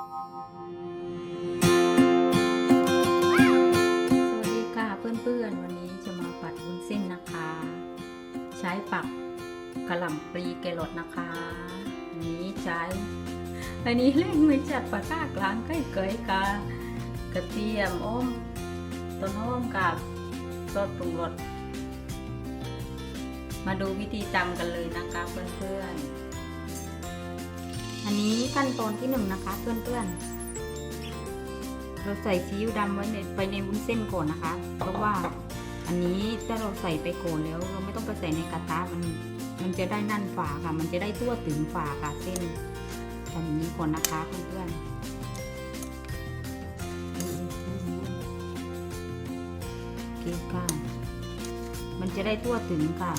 สวัสดีค่ะเพื่อนๆ วันนี้จะมาผัดวุ้นเส้นนะคะ ใช้ปักกระหล่ำปลีแกรอทนะคะอันนี้ใช้ อันนี้เล่นไม่จัดปากกากลางใกล้เกยกากระเทียมอ้อมต้นหอมกับซอสปรุงรสมาดูวิธีตำกันเลยนะคะเพื่อนๆ อันนี้ขั้นตอนที่หนึ่งนะคะเพื่อนๆ เราใส่ซีอิ๊วดำไว้ในไปในวุ้นเส้นก่อนนะคะ เพราะว่าอันนี้ถ้าเราใส่ไปก่อนแล้ว เราไม่ต้องไปใส่ในกระทะมันมันจะได้นั่นฝาค่ะ มันจะได้ทั่วถึงฝาค่ะเส้นแบบนี้ก่อนนะคะเพื่อนๆโอเคค่ะ มันจะได้ทั่วถึงค่ะ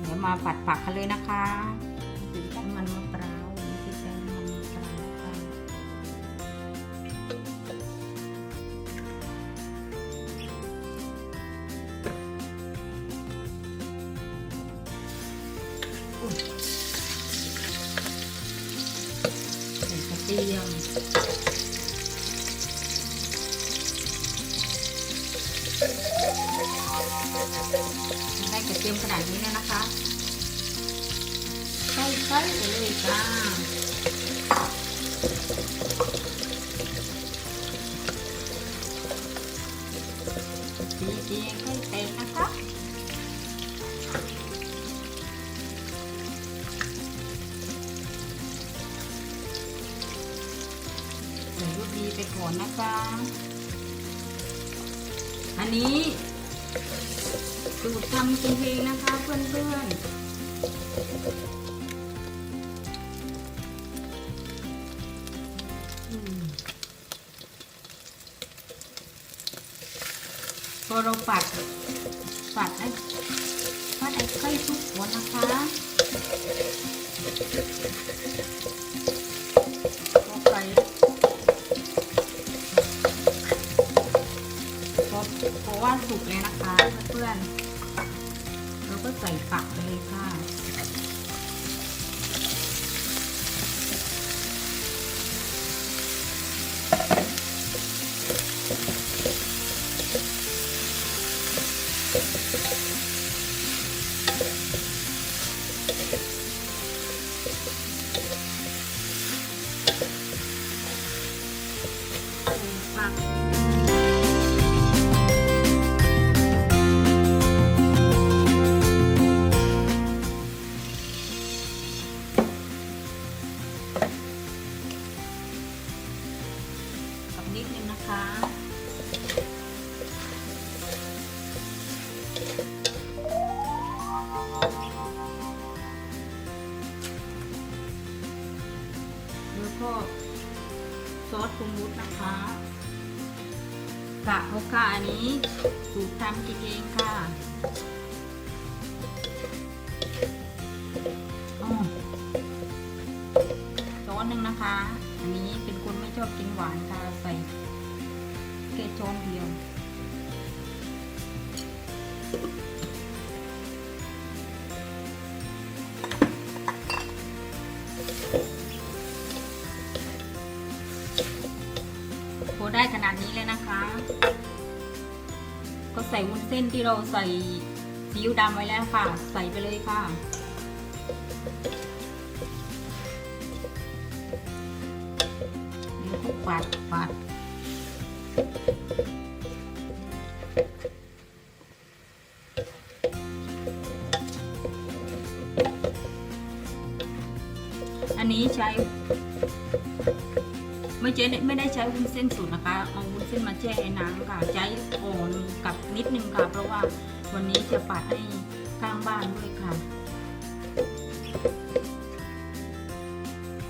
เดี๋ยวมาผัดผักกันเลยนะคะ ถึงน้มันมา ได้กระเทียมขนาดนี้แล้วนะคะใส่ใส่ไปเลยจ้าตีเตียงให้เต็ ใส่ลูกดีไปก่อนนะคะอันนี้สูตรทำกินเองนะคะเพื่อนๆพอเราปัด ปัดไอ้ปัดไอ้ไข่ทุกหัวนะคะ ใส่ปักไปเลยค่ะฝั นิดนึงนะคะ แล้วก็ซอสปรุงรสนะคะกะเอาค่ะอันนี้สูตรทำกินเองค่ะ อันนี้เป็นคนไม่ชอบกินหวานค่ะใส่แค่ช้อนเดียว พอได้ขนาดนี้เลยนะคะ ก็ใส่วุ้นเส้นที่เราใส่ซีอิ๊วดำไว้แล้วค่ะ ใส่ไปเลยค่ะ วก็ปัดปัดอันนี้ใช้ ไม่ใช่ไม่ได้ใช้วุ้นเส้นสูตรนะคะ เอาวุ้นเส้นมาแช่น้ำค่ะใช้อ่อนกับนิดนึงค่ะ เพราะว่าวันนี้จะปัดให้ข้างบ้านด้วยค่ะ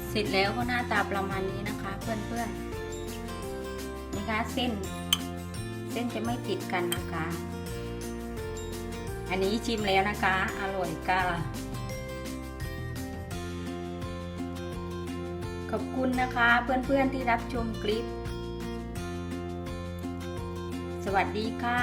เสร็จแล้วก็หน้าตาประมาณนี้นะคะ เพื่อนๆ คะ เส้น เส้นจะไม่ติดกันนะคะ อันนี้ชิมแล้วนะคะ อร่อยค่ะขอบคุณนะคะเพื่อนๆที่รับชมคลิป สวัสดีค่ะ